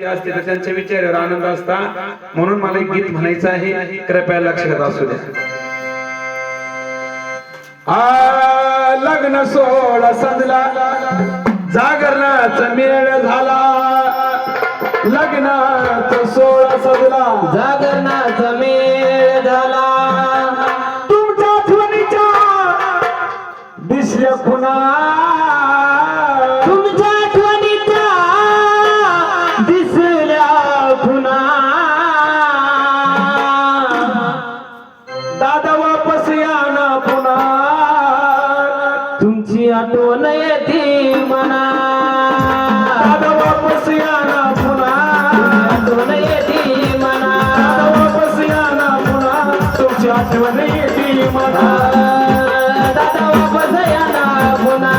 असते तर त्यांच्या विचारावर आनंद असता. म्हणून मला एक गीत म्हणायचं आहे. कृपया लक्षात असू द्या. आ लग्न सोहळा सजला. जागरणाचा मेळ झाला. लग्नात सोहळा सजला. जागरणाचा मेळ झाला. तुमच्या आठवणीच्या दिसल्या खुणा आठवण येते मना वापस या ना पुन्हा आठवण येते मना वापस या ना पुन्हा तुमची आठवण येते दादा वापस या ना पुन्हा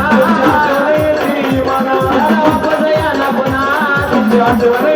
आठवण येते वापस या ना पुन्हा तुमची आठवण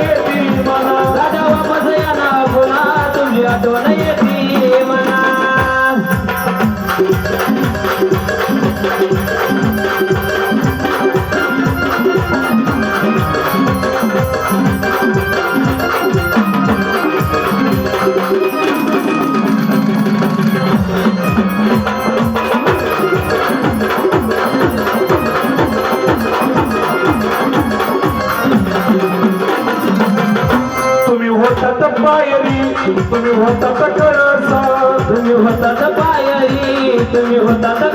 तुम्ही होतात कळसा तुम्ही होतात पायरी तुम्ही होतात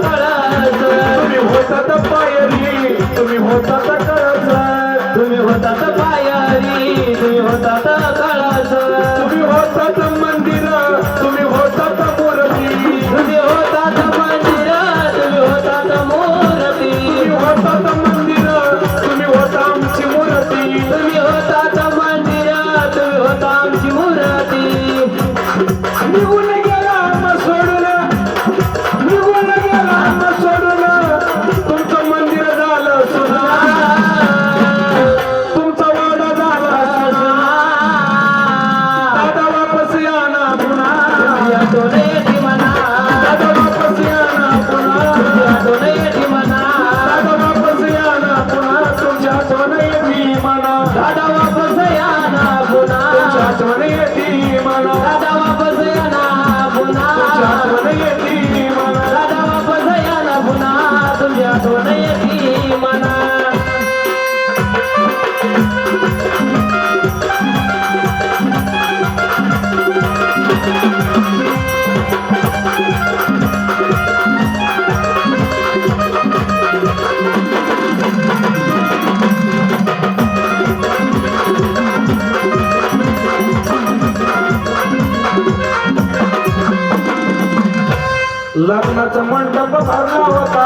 लग्नाचा मंडप भरला होता.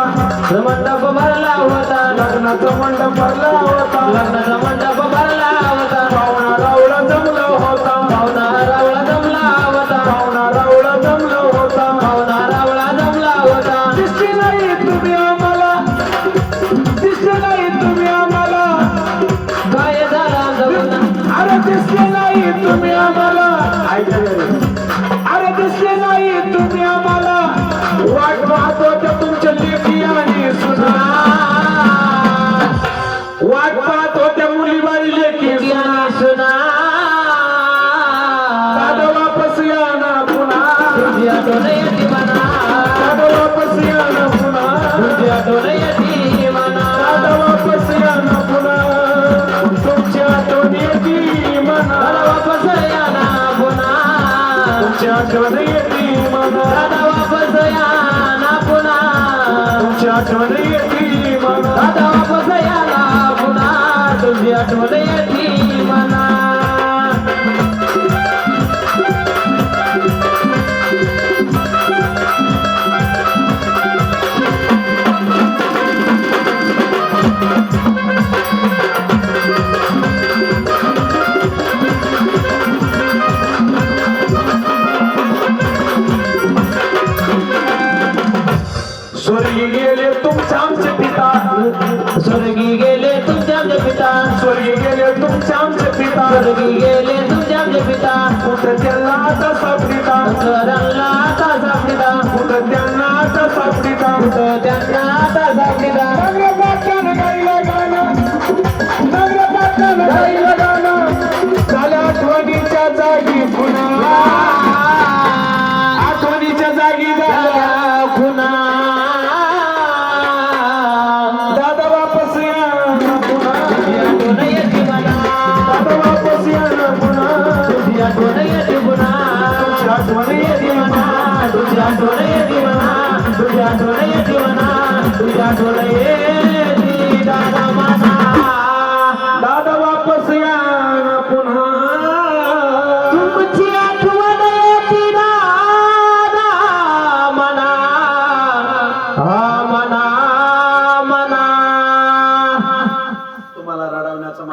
मंडप भरला होता. लग्नाचा मंडप भरला होता. लग्नाचा मंडप भरला होता. पाहुणा रावळा जमला होता. पाहुणा रावळा जमला होता. पाहुणा रावळा जमला होता. पाहुणा रावळा जमला होता. दिसली नाही तुम्ही आम्हाला. दिसले नाही तुम्ही आम्हाला. काय झाला अरे दिसले नाही तुम्ही आम्हाला. अरे दिसले नाही तुम्ही आम्हाला. आठवण येते मना दादा वापस या ना पुन्हा तुमची आठवण येते दादा वापस या ना पुन्हा तुझी आठवण येते मला. पिता स्वर्गी गेले तुझ्या पिता कुठे त्यांना तसा पिता सरांना